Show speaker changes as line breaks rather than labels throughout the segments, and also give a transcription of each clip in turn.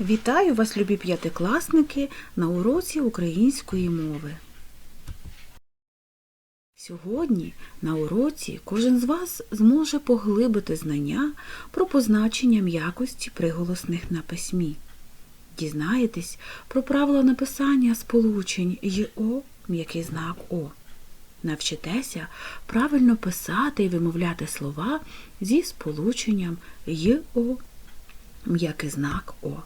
Вітаю вас, любі п'ятикласники, на уроці української мови. Сьогодні на уроці кожен з вас зможе поглибити знання про позначення м'якості приголосних на письмі. Дізнаєтесь про правила написання сполучень й-о, м'який знак О. Навчитеся правильно писати і вимовляти слова зі сполученням й-о, м'який знак О.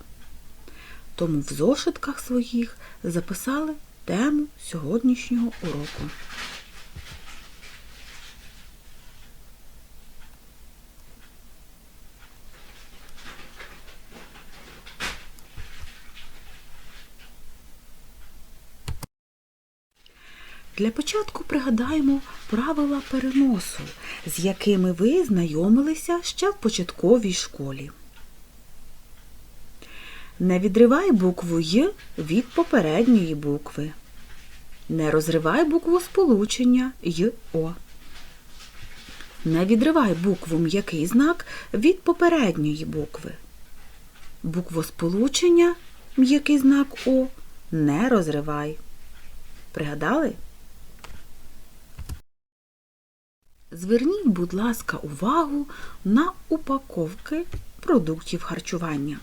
Тому в зошитках своїх записали тему сьогоднішнього уроку. Для початку пригадаємо правила переносу, з якими ви знайомилися ще в початковій школі. Не відривай букву Й від попередньої букви. Не розривай букву сполучення й-о. Не відривай букву м'який знак від попередньої букви. Букву сполучення м'який знак О не розривай. Пригадали? Зверніть, будь ласка, увагу на упаковки продуктів харчування.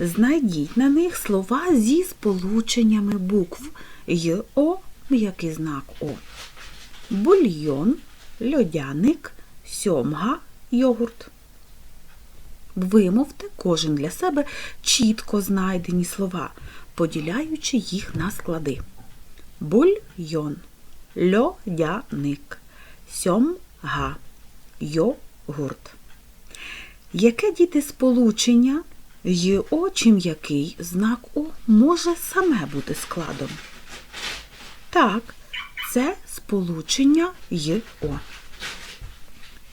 Знайдіть на них слова зі сполученнями букв й-о, м'який знак О. Бульйон, льодяник, сьомга, йогурт. Вимовте кожен для себе чітко знайдені слова, поділяючи їх на склади. Бульйон, льодяник, сьомга, йогурт. Яке діти сполучення й-о чи м'який знак О може саме бути складом? Так, це сполучення й-о.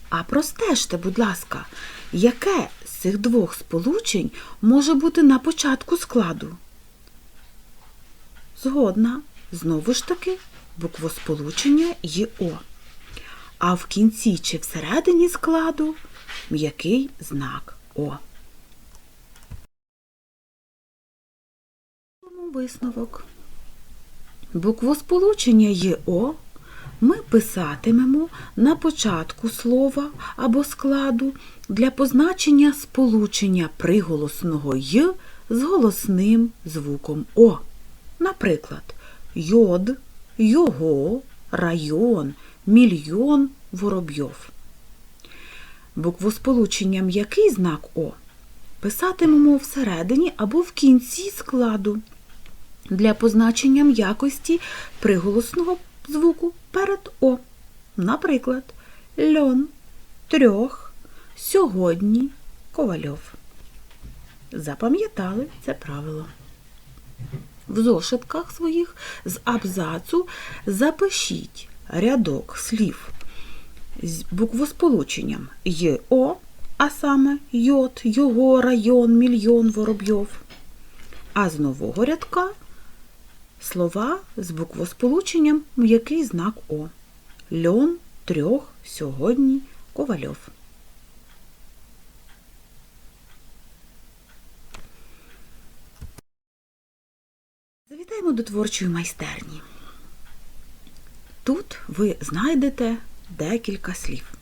А простежте, будь ласка, яке з цих двох сполучень може бути на початку складу? Згодна, знову ж таки, буквосполучення й-о. А в кінці чи всередині складу м'який знак О. Висновок. Буквосполучення й-о ми писатимемо на початку слова або складу для позначення сполучення приголосного й з голосним звуком О. Наприклад, йод, його, район, мільйон, воробйов. Буквосполучення м'який знак О писатимемо всередині або в кінці складу для позначення м'якості приголосного звуку перед О. Наприклад, льон, трьох, сьогодні, ковальов. Запам'ятали це правило. В зошитках своїх з абзацу запишіть рядок слів з буквосполученням й-о, а саме йод, його, район, мільйон, воробйов. А з нового рядка слова з буквосполученням м'який знак О. Льон, трьох, сьогодні, ковальов. Завітаємо до творчої майстерні. Тут ви знайдете декілька слів.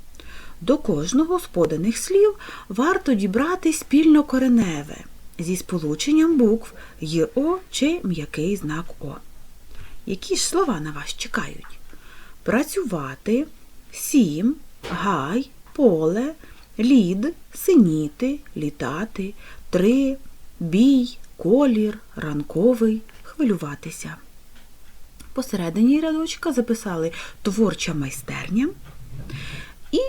До кожного з поданих слів варто дібрати спільно кореневе зі сполученням букв й-о чи м'який знак О. Які ж слова на вас чекають? Працювати, сім, гай, поле, лід, синіти, літати, три, бій, колір, ранковий, хвилюватися. Посередині рядочка записали творча майстерня і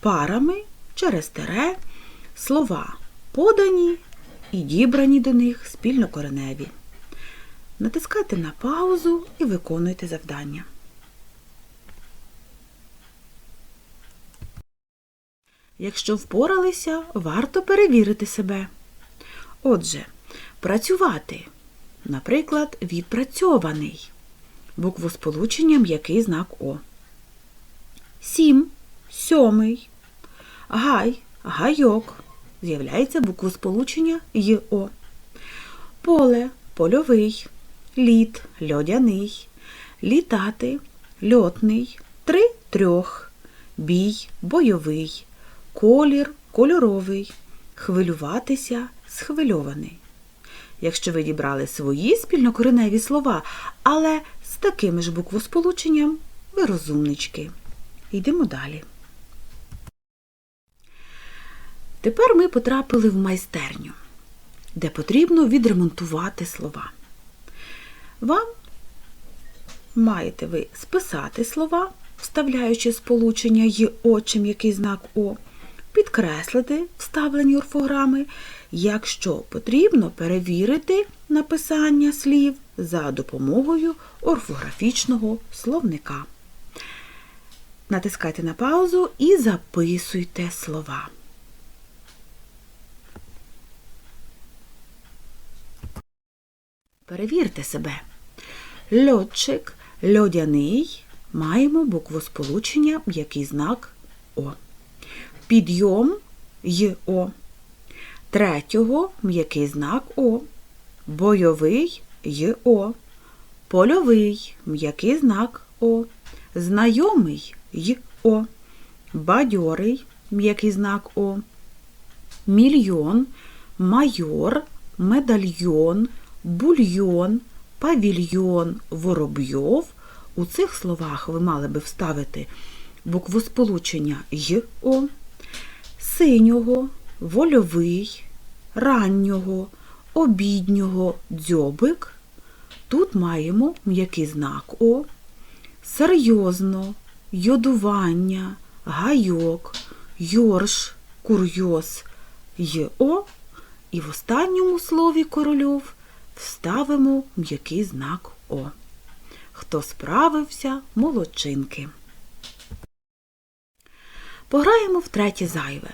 парами через тере слова подані і дібрані до них спільнокореневі. Натискайте на паузу і виконуйте завдання. Якщо впоралися, варто перевірити себе. Отже, працювати. Наприклад, відпрацьований. Буквосполучення м'який знак О. Сім. Сьомий. Гай. Гайок. З'являється буквосполучення й-о. поле польовий, лід льодяний, літати льотний, три трьох, бій бойовий, колір кольоровий, хвилюватися схвильований. Якщо ви дібрали свої спільнокореневі слова, але з таким ж буквосполученням, ви розумнички. Йдемо далі. Тепер ми потрапили в майстерню, де потрібно відремонтувати слова. Вам маєте ви списати слова, вставляючи сполучення й о чи знак О, підкреслити вставлені орфограми, якщо потрібно перевірити написання слів за допомогою орфографічного словника. Натискайте на паузу і записуйте слова. Перевірте себе. Льотчик, льодяний. Маємо буквосполучення, м'який знак О. Підйом й О. Третього м'який знак О. Бойовий й О. Польовий м'який знак О. Знайомий О. Бадьорий м'який знак О. Мільйон, майор, медальйон, бульйон, павільйон, воробйов. У цих словах ви мали би вставити буквосполучення й О, синього, вольовий, раннього, обіднього, дзьобик. Тут маємо м'який знак О, серйозно, йодування, гайок, йорш, курйоз, й О. І в останньому слові корольов вставимо м'який знак О. Хто справився, молодчинки. Пограємо в третє зайве.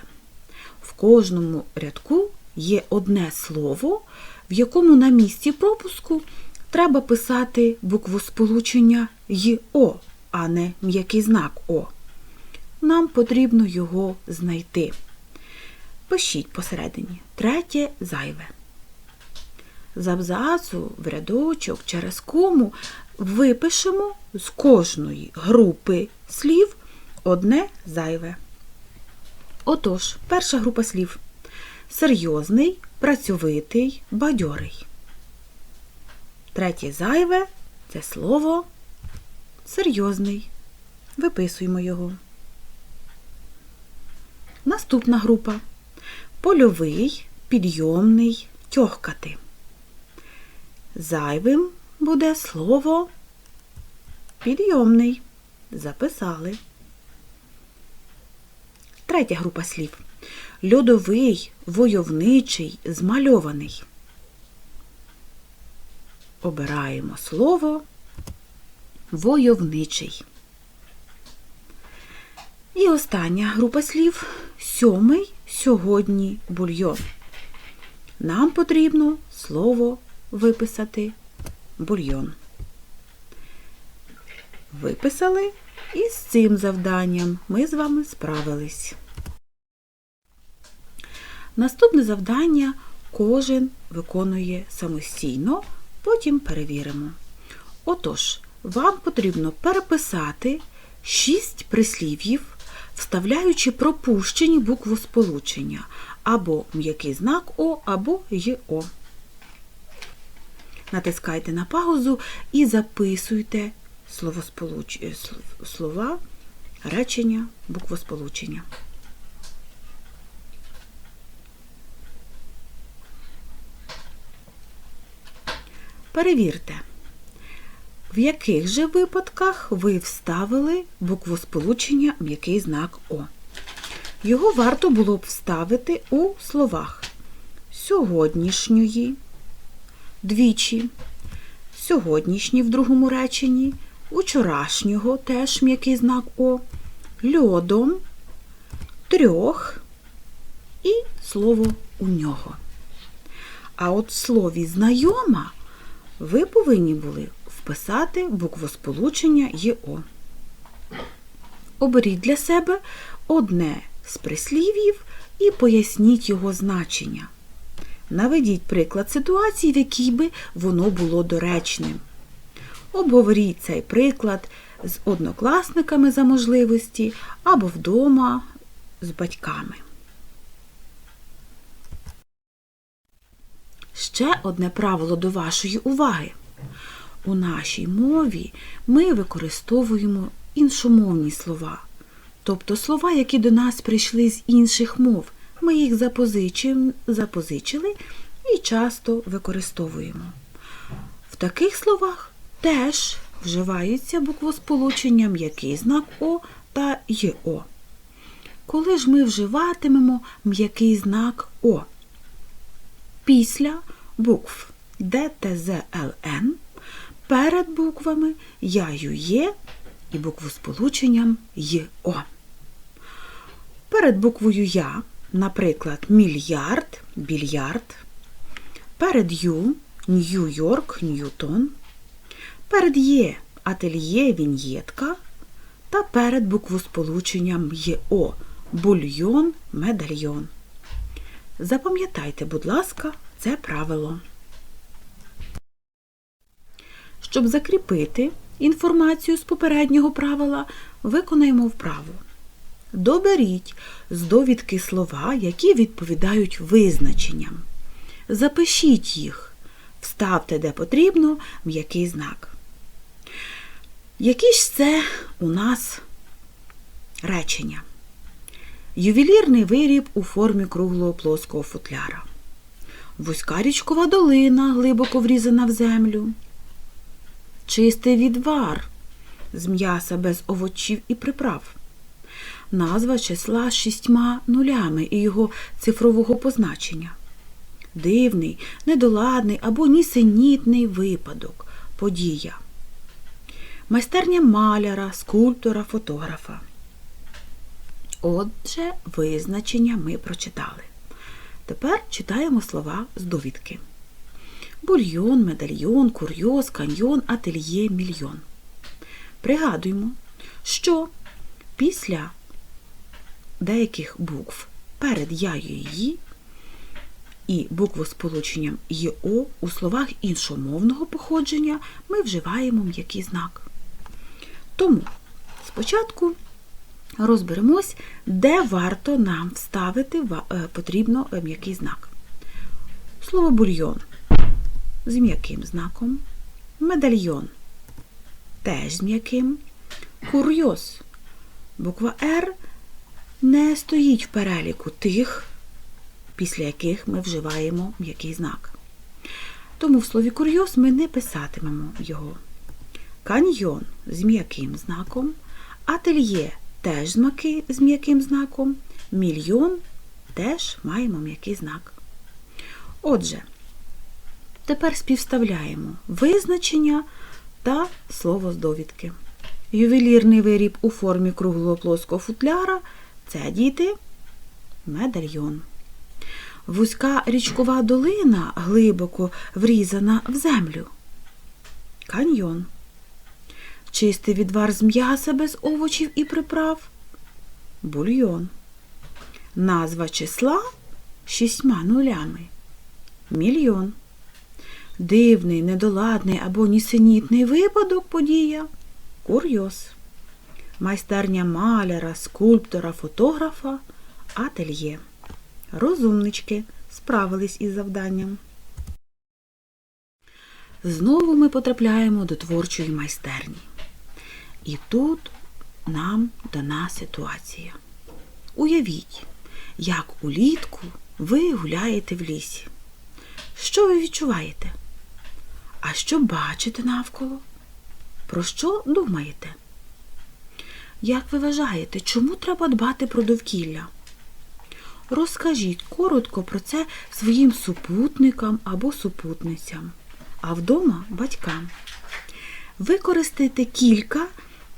В кожному рядку є одне слово, в якому на місці пропуску треба писати буквосполучення й О, а не м'який знак О. Нам потрібно його знайти. Пишіть посередині третє зайве. З абзацу в рядочок через кому випишемо з кожної групи слів одне зайве. Отож, перша група слів серйозний, працьовитий, бадьорий. Третє зайве це слово серйозний. Виписуємо його. Наступна група польовий, підйомний, тьохкати. Зайвим буде слово підйомний. Записали. Третя група слів. Льодовий, войовничий, змальований. Обираємо слово войовничий. І остання група слів сьомий сьогодні бульйон. Нам потрібно слово виписати бульйон. Виписали і з цим завданням ми з вами справились. Наступне завдання кожен виконує самостійно, потім перевіримо. Отож, вам потрібно переписати 6 прислів'їв, вставляючи пропущені буквосполучення або м'який знак О, або ЙО. Натискайте на паузу і записуйте словосполуч... слова, речення, буквосполучення. Перевірте, в яких же випадках ви вставили буквосполучення м'який знак О. Його варто було б вставити у словах сьогоднішньої, двічі, сьогоднішній в другому реченні, учорашнього теж м'який знак О, льодом, трьох і слово у нього. А от в слові знайома ви повинні були вписати буквосполучення ЄО. Оберіть для себе одне з прислів'їв і поясніть його значення. Наведіть приклад ситуації, в якій би воно було доречним. Обговоріть цей приклад з однокласниками за можливості або вдома з батьками. Ще одне правило до вашої уваги. У нашій мові ми використовуємо іншомовні слова, тобто слова, які до нас прийшли з інших мов. Ми їх запозичили і часто використовуємо. В таких словах теж вживаються буквосполучення м'який знак О та ЙО. Коли ж ми вживатимемо м'який знак О? Після букв Д, Т, перед буквами Я, Ю, Є і буквосполученням ЙО. Перед буквою Я, наприклад, мільярд, більярд. Перед Ю Нью-Йорк, Ньютон. Перед Є ательє, віньєтка. Та перед буквосполученням ЄО бульйон, медальйон. Запам'ятайте, будь ласка, це правило. Щоб закріпити інформацію з попереднього правила, виконаємо вправу. Доберіть з довідки слова, які відповідають визначенням. Запишіть їх, вставте, де потрібно, м'який знак. Які ж це у нас речення? Ювелірний виріб у формі круглого плоского футляра. Вузька річкова долина, глибоко врізана в землю. Чистий відвар з м'яса без овочів і приправ. Назва числа з шістьма нулями і його цифрового позначення. Дивний, недоладний або нісенітний випадок, подія. Майстерня маляра, скульптора, фотографа. Отже, визначення ми прочитали. Тепер читаємо слова з довідки. Бульйон, медальйон, курйоз, каньйон, ательє, мільйон. Пригадуємо, що після деяких букв перед я її і буквосполученням ЄО у словах іншомовного походження ми вживаємо м'який знак. Тому спочатку розберемось, де варто нам вставити е, потрібно е, м'який знак. Слово бульйон з м'яким знаком, медальйон теж з м'яким, курйоз. Буква Р не стоїть в переліку тих, після яких ми вживаємо м'який знак. Тому в слові курйоз ми не писатимемо його. Каньйон з м'яким знаком, ательє теж з м'яким знаком, мільйон теж маємо м'який знак. Отже, тепер співставляємо визначення та слово з довідки. Ювелірний виріб у формі круглого плоского футляра це діти медальйон. Вузька річкова долина глибоко врізана в землю. Каньйон. Чистий відвар з м'яса без овочів і приправ. Бульйон. Назва числа шістьма нулями. Мільйон. Дивний, недоладний або нісенітний випадок подія. Курйоз. Майстерня маляра, скульптора, фотографа, ательє. Розумнички справились із завданням. Знову ми потрапляємо до творчої майстерні. І тут нам дана ситуація. Уявіть, як улітку ви гуляєте в лісі. Що ви відчуваєте? А що бачите навколо? Про що думаєте? Як ви вважаєте, чому треба дбати про довкілля? Розкажіть коротко про це своїм супутникам або супутницям, а вдома батькам. Використайте кілька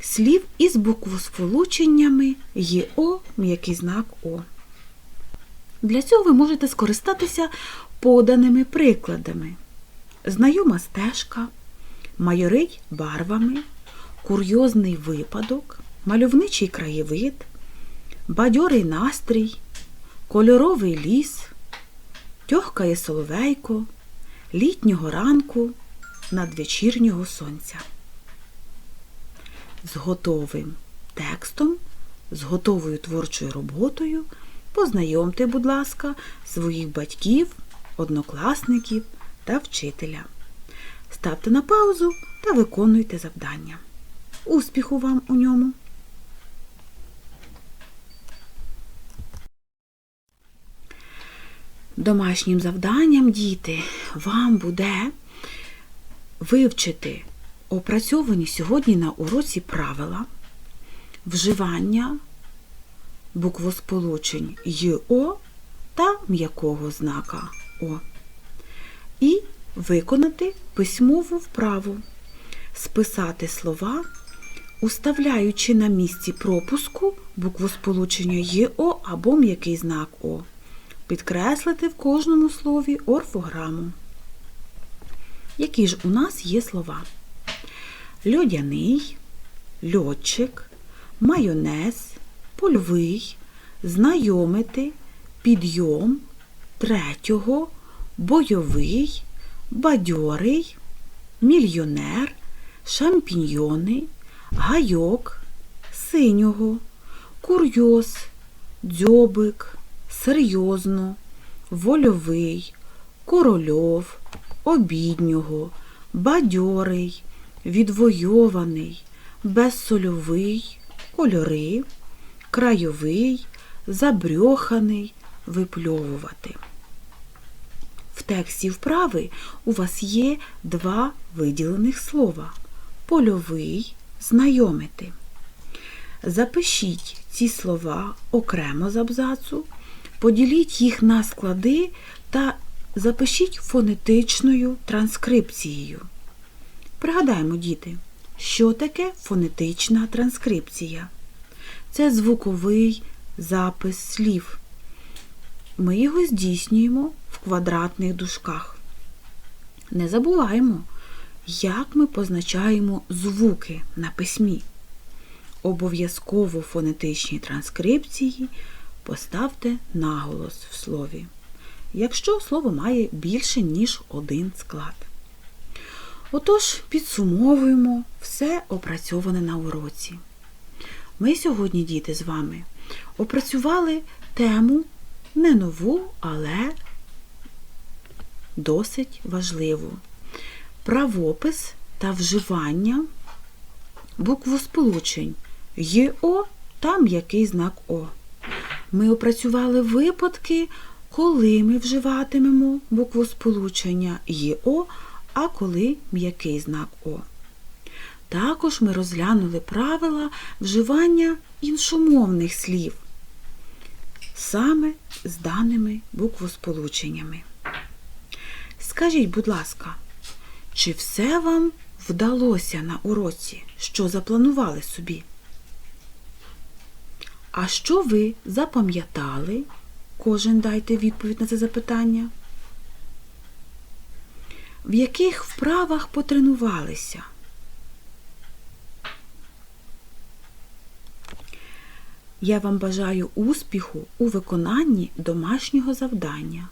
слів із буквосполученнями ЄО, м'який знак О. Для цього ви можете скористатися поданими прикладами. Знайома стежка, майорить барвами, курйозний випадок, мальовничий краєвид, бадьорий настрій, кольоровий ліс, тьохкає соловейко, літнього ранку надвечірнього сонця. З готовим текстом, з готовою творчою роботою познайомте, будь ласка, своїх батьків, однокласників та вчителя. Ставте на паузу та виконуйте завдання. Успіху вам у ньому! Домашнім завданням, діти, вам буде вивчити опрацьовані сьогодні на уроці правила вживання буквосполучень ЙО та м'якого знака О. І виконати письмову вправу, списати слова, уставляючи на місці пропуску буквосполучення ЙО або м'який знак О. Підкреслити в кожному слові орфограму. Які ж у нас є слова? Льодяний, льотчик, майонез, польовий, знайомити, підйом, третього, бойовий, бадьорий, мільйонер, шампіньйони, гайок, синього, курйоз, дзьобик, серйозно, вольовий, корольов, обіднього, бадьорий, відвойований, безсольовий, кольори, крайовий, забрьоханий, випльовувати. В тексті вправи у вас є два виділених слова польовий знайомити. Запишіть ці слова окремо з абзацу, поділіть їх на склади та запишіть фонетичною транскрипцією. Пригадаємо, діти, що таке фонетична транскрипція? Це звуковий запис слів. Ми його здійснюємо в квадратних дужках. Не забуваємо, як ми позначаємо звуки на письмі. Обов'язково в фонетичній транскрипції поставте наголос в слові, якщо слово має більше, ніж один склад. Отож, підсумовуємо все опрацьоване на уроці. Ми сьогодні, діти, з вами опрацювали тему не нову, але досить важливу. Правопис та вживання буквосполучень ЙО та м'який знак О. Ми опрацювали випадки, коли ми вживатимемо буквосполучення ЙО, а коли м'який знак О. Також ми розглянули правила вживання іншомовних слів саме з даними буквосполученнями. Скажіть, будь ласка, чи все вам вдалося на уроці, що запланували собі? А що ви запам'ятали? Кожен дайте відповідь на це запитання. В яких вправах потренувалися? Я вам бажаю успіху у виконанні домашнього завдання.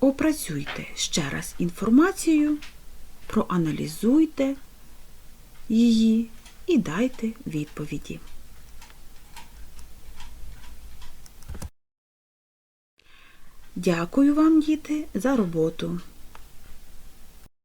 Опрацюйте ще раз інформацію, проаналізуйте її і дайте відповіді. Дякую вам, діти, за роботу.